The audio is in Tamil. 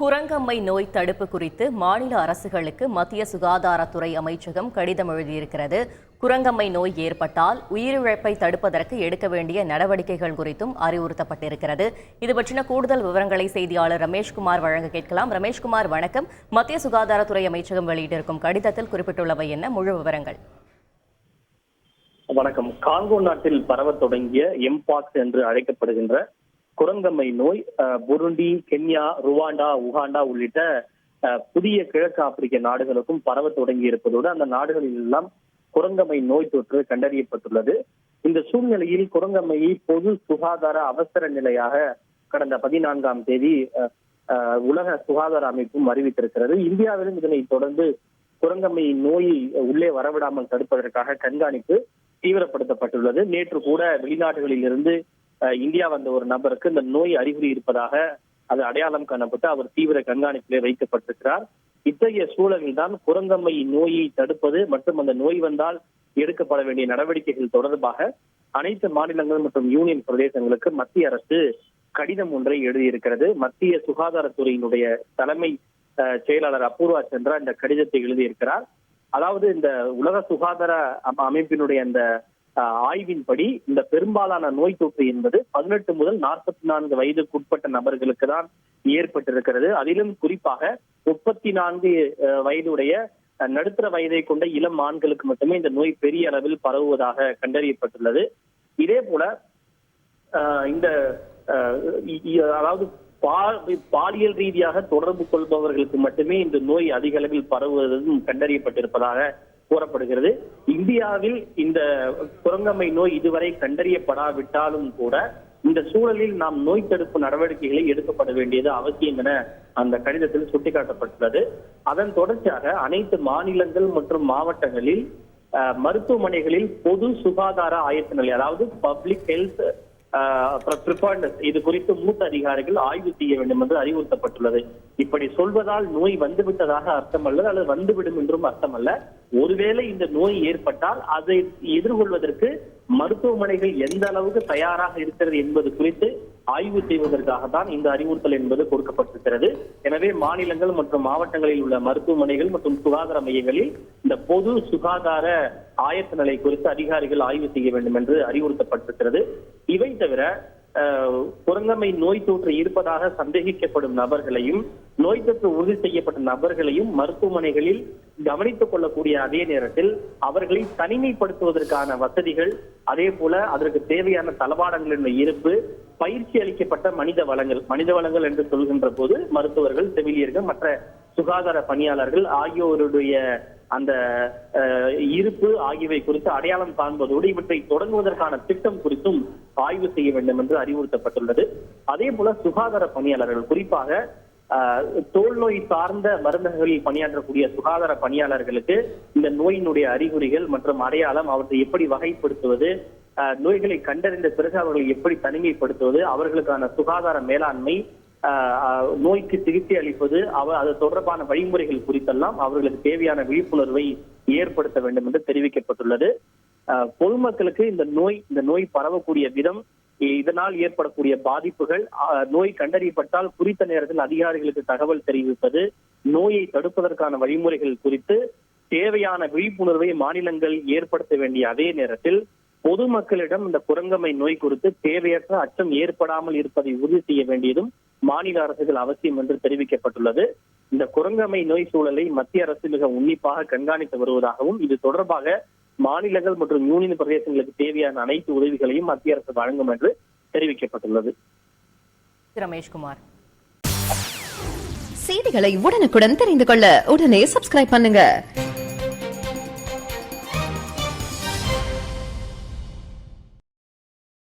குரங்கம்மை நோய் தடுப்பு குறித்து மாநில அரசுகளுக்கு மத்திய சுகாதாரத்துறை அமைச்சகம் கடிதம் எழுதியிருக்கிறது. குரங்கம்மை நோய் ஏற்பட்டால் உயிரிழப்பை தடுப்பதற்கு எடுக்க வேண்டிய நடவடிக்கைகள் குறித்தும் அறிவுறுத்தப்பட்டிருக்கிறது. இது பற்றின கூடுதல் விவரங்களை செய்தியாளர் ரமேஷ்குமார் வழங்க கேட்கலாம். ரமேஷ்குமார் வணக்கம். மத்திய சுகாதாரத்துறை அமைச்சகம் வெளியிட்டிருக்கும் கடிதத்தில் குறிப்பிட்டுள்ளவை என்ன? முழு விவரங்கள். வணக்கம். காங்கோ நாட்டில் பரவத் தொடங்கிய எம்பாக்ஸ் என்று அழைக்கப்படுகின்ற குரங்கம்மை நோய் புருண்டி கென்யா ருவாண்டா உகாண்டா உள்ளிட்ட புதிய கிழக்கு ஆப்பிரிக்க நாடுகளுக்கும் பரவ தொடங்கி இருப்பதோடு அந்த நாடுகளில் எல்லாம் குரங்கம்மை நோய் தொற்று கண்டறியப்பட்டுள்ளது. இந்த சூழ்நிலையில் குரங்கம்மையை பொது சுகாதார அவசர நிலையாக கடந்த பதினான்காம் தேதி அஹ், உலக சுகாதார அமைப்பும் அறிவித்திருக்கிறது. இந்தியாவிலும் இதனை தொடர்ந்து குரங்கம்மை நோயை உள்ளே வரவிடாமல் தடுப்பதற்காக கண்காணிப்பு தீவிரப்படுத்தப்பட்டுள்ளது. நேற்று கூட வெளிநாடுகளில் இருந்து இந்தியா வந்த ஒரு நபருக்கு இந்த நோய் அறிகுறி இருப்பதாக அது அடையாளம் காணப்பட்டு அவர் தீவிர கண்காணிப்பிலே வைக்கப்பட்டிருக்கிறார். இத்தகைய சூழலில் தான் குரங்கம்மை நோயை தடுப்பது மற்றும் அந்த நோய் வந்தால் எடுக்கப்பட வேண்டிய நடவடிக்கைகள் தொடர்பாக அனைத்து மாநிலங்கள் மற்றும் யூனியன் பிரதேசங்களுக்கு மத்திய அரசு கடிதம் ஒன்றை எழுதியிருக்கிறது. மத்திய சுகாதாரத்துறையினுடைய தலைமை அஹ், செயலாளர் அபூர்வா சந்திரா இந்த கடிதத்தை எழுதியிருக்கிறார். அதாவது இந்த உலக சுகாதார அமைப்பினுடைய அந்த ஆய்வின்படி இந்த பெரும்பாலான நோய் தொற்று என்பது பதினெட்டு முதல் நாற்பத்தி நான்கு வயதுக்குட்பட்ட நபர்களுக்கு தான் ஏற்பட்டிருக்கிறது. அதிலும் குறிப்பாக முப்பத்தி நான்கு அஹ், வயதுடைய நடுத்தர வயதை கொண்ட இளம் ஆண்களுக்கு மட்டுமே இந்த நோய் பெரிய அளவில் பரவுவதாக கண்டறியப்பட்டுள்ளது. இதே போல இந்த அதாவது பா- பாலியல் ரீதியாக தொடர்பு கொள்பவர்களுக்கு மட்டுமே இந்த நோய் அதிக அளவில் பரவுவதும் கண்டறியப்பட்டிருப்பதாக கூறப்படுகிறது. இந்தியாவில் இந்த குரங்கம்மை நோய் இதுவரை கண்டறியப்படாவிட்டாலும் கூட இந்த சூழலில் நாம் நோய் தடுப்பு நடவடிக்கைகளை எடுக்கப்பட வேண்டியது அவசியம் என அந்த கடிதத்தில் சுட்டிக்காட்டப்பட்டுள்ளது. அதன் தொடர்ச்சியாக அனைத்து மாநிலங்கள் மற்றும் மாவட்டங்களில் மருத்துவமனைகளில் பொது சுகாதார ஆயத்த நிலை அதாவது பப்ளிக் ஹெல்த் ப்ரிப்பேர்னஸ் இது குறித்து மூத்த அதிகாரிகள் ஆய்வு செய்ய வேண்டும் என்று அறிவுறுத்தப்பட்டுள்ளது. இப்படி சொல்வதால் நோய் வந்துவிட்டதாக அர்த்தமல்ல அல்லது வந்துவிடும் என்றும் அர்த்தமல்ல. ஒருவேளை இந்த நோய் ஏற்பட்டால் அதை எதிர்கொள்வதற்கு மருத்துவமனைகள் எந்த அளவுக்கு தயாராக இருக்கிறது என்பது குறித்து ஆய்வு செய்வதற்காக தான் இந்த அறிவுறுத்தல் என்பது கொடுக்கப்பட்டிருக்கிறது. எனவே மாநிலங்கள் மற்றும் மாவட்டங்களில் உள்ள மருத்துவமனைகள் மற்றும் சுகாதார மையங்களில் இந்த பொது சுகாதார ஆயத்த நிலை குறித்து அதிகாரிகள் ஆய்வு செய்ய வேண்டும் என்று அறிவுறுத்தப்பட்டிருக்கிறது. இவை தவிர அஹ், குரங்கம்மை நோய் தொற்று இருப்பதாக சந்தேகிக்கப்படும் நபர்களையும் நோய் தொற்று உறுதி செய்யப்பட்ட நபர்களையும் மருத்துவமனைகளில் கவனித்துக் கொள்ளக்கூடிய அதே நேரத்தில் அவர்களை தனிமைப்படுத்துவதற்கான வசதிகள் அதே போல அதற்கு தேவையான தளவாடங்களின் இருப்பு பயிற்சி அளிக்கப்பட்ட மனித வளங்கள் மனித வளங்கள் என்று சொல்கின்ற போது மருத்துவர்கள் செவிலியர்கள் மற்ற சுகாதார பணியாளர்கள் ஆகியோருடைய அந்த அஹ், இருப்பு ஆகியவை குறித்து அடையாளம் காண்பதோடு இவற்றை தொடங்குவதற்கான திட்டம் குறித்தும் ஆய்வு செய்ய வேண்டும் என்று அறிவுறுத்தப்பட்டுள்ளது. அதே போல சுகாதார பணியாளர்கள் குறிப்பாக தோல் நோய் சார்ந்த மருந்தகங்களில் பணியாற்றக்கூடிய சுகாதார பணியாளர்களுக்கு இந்த நோயினுடைய அறிகுறிகள் மற்றும் அடையாளம் அவற்றை எப்படி வகைப்படுத்துவது நோய்களை கண்டறிந்த பிறகு அவர்களை எப்படி தனிமைப்படுத்துவது அவர்களுக்கான சுகாதார மேலாண்மை நோய்க்கு சிகிச்சை அளிப்பது அவ அது தொடர்பான வழிமுறைகள் குறித்தெல்லாம் அவர்களுக்கு தேவையான விழிப்புணர்வை ஏற்படுத்த வேண்டும் என்று தெரிவிக்கப்பட்டுள்ளது. பொதுமக்களுக்கு இந்த நோய் இந்த நோய் பரவக்கூடிய விதம் இதனால் ஏற்படக்கூடிய பாதிப்புகள் ஆஹ் நோய் கண்டறியப்பட்டால் குறித்த நேரத்தில் அதிகாரிகளுக்கு தகவல் தெரிவிப்பது நோயை தடுப்பதற்கான வழிமுறைகள் குறித்து தேவையான விழிப்புணர்வை மாநிலங்கள் ஏற்படுத்த வேண்டிய அதே நேரத்தில் பொதுமக்களிடம் இந்த குரங்கம்மை நோய் குறித்து தேவையற்ற அச்சம் ஏற்படாமல் இருப்பதை உறுதி செய்ய வேண்டியதும் மாநில அரசுகள் அவசியம் என்று தெரிவிக்கப்பட்டுள்ளது. இந்த குரங்கம்மை நோய் சூழலை மத்திய அரசு மிக உன்னிப்பாக கண்காணித்து வருவதாகவும் இது தொடர்பாக மாநிலங்கள் மற்றும் யூனியன் பிரதேசங்களுக்கு தேவையான அனைத்து உதவிகளையும் மத்திய அரசு வழங்கும் என்று தெரிவிக்கப்பட்டுள்ளது. ரமேஷ்குமார். செய்திகளை உடனுக்குடன் தெரிந்து கொள்ள உடனே சப்ஸ்கிரைப் பண்ணுங்க.